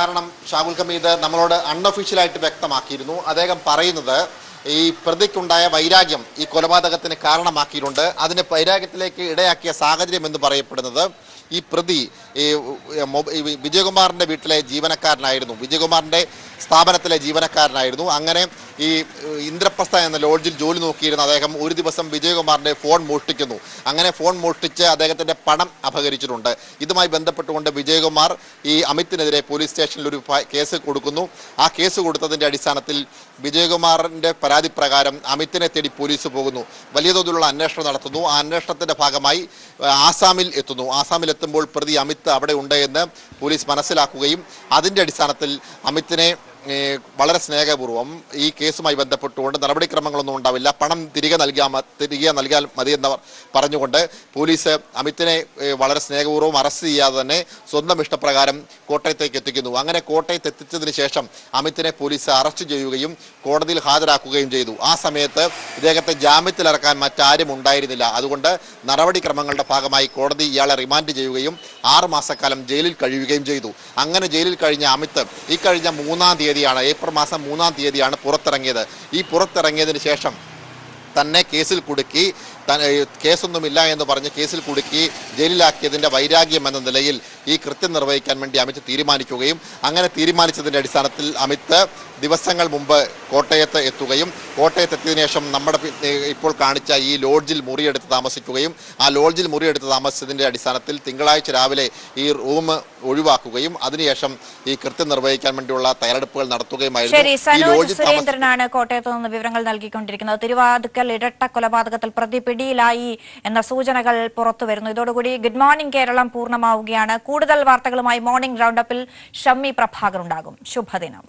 കാരണം ഷാഹുൽ ഹമീദ് നമ്മളോട് അൺഒഫീഷ്യലായിട്ട് വ്യക്തമാക്കിയിരുന്നു. അദ്ദേഹം പറയുന്നത് ഈ പ്രതിക്കുണ്ടായ വൈരാഗ്യം ഈ കൊലപാതകത്തിന് കാരണമാക്കിയിട്ടുണ്ട്. അതിന് വൈരാഗ്യത്തിലേക്ക് ഇടയാക്കിയ സാഹചര്യം എന്ന് പറയപ്പെടുന്നത് ഈ പ്രതി ഈ വിജയകുമാറിന്റെ വീട്ടിലെ ജീവനക്കാരനായിരുന്നു. വിജയകുമാറിന്റെ സ്ഥാപനത്തിലെ ജീവനക്കാരനായിരുന്നു. അങ്ങനെ ഈ ഇന്ദ്രപ്രസ്ഥ എന്ന ലോഡ്ജിൽ ജോലി നോക്കിയിരുന്ന അദ്ദേഹം ഒരു ദിവസം വിജയകുമാറിന്റെ ഫോൺ മോഷ്ടിക്കുന്നു. അങ്ങനെ ഫോൺ മോഷ്ടിച്ച് അദ്ദേഹത്തിന്റെ പണം അപഹരിച്ചിട്ടുണ്ട് ഇതുമായി ബന്ധപ്പെട്ടുകൊണ്ട് വിജയകുമാർ ഈ അമിത്തിനെതിരെ പോലീസ് സ്റ്റേഷനിൽ ഒരു കേസ് കൊടുക്കുന്നു. ആ കേസ് കൊടുത്തതിന്റെ അടിസ്ഥാനത്തിൽ വിജയകുമാറിന്റെ പരാതി പ്രകാരം അമിത്തിനെ തേടി പോലീസ് പോകുന്നു. വലിയ തോതിലുള്ള അന്വേഷണം നടത്തുന്നു. ആ അന്വേഷണത്തിന്റെ ഭാഗമായി ആസാമിൽ എത്തുന്നു. ആസാമിൽ എത്തുമ്പോൾ പ്രതി അമിത് അവിടെ ഉണ്ട് എന്ന് പോലീസ് മനസ്സിലാക്കുകയും അതിന്റെ അടിസ്ഥാനത്തിൽ അമിത്തിനെ വളരെ സ്നേഹപൂർവം ഈ കേസുമായി ബന്ധപ്പെട്ടുകൊണ്ട് നടപടിക്രമങ്ങളൊന്നും ഉണ്ടാവില്ല. പണം തിരികെ നൽകിയാൽ തിരികെ നൽകിയാൽ മതി എന്ന് പറഞ്ഞുകൊണ്ട് പോലീസ് അമിത്തിനെ വളരെ സ്നേഹപൂർവം അറസ്റ്റ് ചെയ്യാതെ തന്നെ സ്വന്തം ഇഷ്ടപ്രകാരം കോട്ടയത്തേക്ക് എത്തിക്കുന്നു. അങ്ങനെ കോട്ടയത്ത് എത്തിച്ചതിന് ശേഷം അമിത്തിനെ പോലീസ് അറസ്റ്റ് ചെയ്യുകയും കോടതിയിൽ ഹാജരാക്കുകയും ചെയ്തു. ആ സമയത്ത് ഇദ്ദേഹത്തെ ജാമ്യത്തിലിറക്കാൻ മറ്റാരും ഉണ്ടായിരുന്നില്ല. അതുകൊണ്ട് നടപടിക്രമങ്ങളുടെ ഭാഗമായി കോടതി ഇയാളെ റിമാൻഡ് ചെയ്യുകയും ആറുമാസക്കാലം ജയിലിൽ കഴിയുകയും ചെയ്തു. അങ്ങനെ ജയിലിൽ കഴിഞ്ഞ അമിത് ഇക്കഴിഞ്ഞ കഴിഞ്ഞ മൂന്നാം തീയതിയാണ്. ഏപ്രിൽ മാസം മൂന്നാം തീയതിയാണ് പുറത്തിറങ്ങിയത്. ഈ പുറത്തിറങ്ങിയതിന് ശേഷം തന്നെ കേസിൽ കുടുക്കി കേസൊന്നുമില്ല എന്ന് പറഞ്ഞ് കേസിൽ കുടുക്കി ജയിലിലാക്കിയതിന്റെ വൈരാഗ്യം എന്ന നിലയിൽ ഈ കൃത്യം നിർവഹിക്കാൻ വേണ്ടി അമിത് തീരുമാനിക്കുകയും അങ്ങനെ തീരുമാനിച്ചതിന്റെ അടിസ്ഥാനത്തിൽ അമിത് ദിവസങ്ങൾ മുമ്പ് കോട്ടയത്ത് എത്തുകയും കോട്ടയത്ത് എത്തിയതിനു ശേഷം നമ്മുടെ ഇപ്പോൾ കാണിച്ച ഈ ലോഡ്ജിൽ മുറിയെടുത്ത് താമസിക്കുകയും ആ ലോഡ്ജിൽ മുറിയെടുത്ത് താമസിച്ചതിന്റെ അടിസ്ഥാനത്തിൽ തിങ്കളാഴ്ച രാവിലെ ഈ റൂം ഒഴിവാക്കുകയും അതിനുശേഷം ഈ കൃത്യം നിർവഹിക്കാൻ വേണ്ടിയുള്ള തയ്യാറെടുപ്പുകൾ നടത്തുകയുമായിരുന്നു. സുരേന്ദ്രനാണ് കോട്ടയത്ത് നിന്ന് വിവരങ്ങൾ നൽകിക്കൊണ്ടിരിക്കുന്നത്. തിരുവാതുക്കൽ ഇരട്ട കൊലപാതകത്തിൽ പ്രതി പിടിയിലായി എന്ന സൂചനകൾ പുറത്തുവരുന്നു. ഇതോടുകൂടി ഗുഡ് മോർണിംഗ് കേരളം പൂർണമാവുകയാണ്. കൂടുതൽ വാർത്തകളുമായി മോർണിംഗ് റൗണ്ടപ്പിൽ ഷമ്മി പ്രഭാകർ ഉണ്ടാകും. ശുഭദിനം.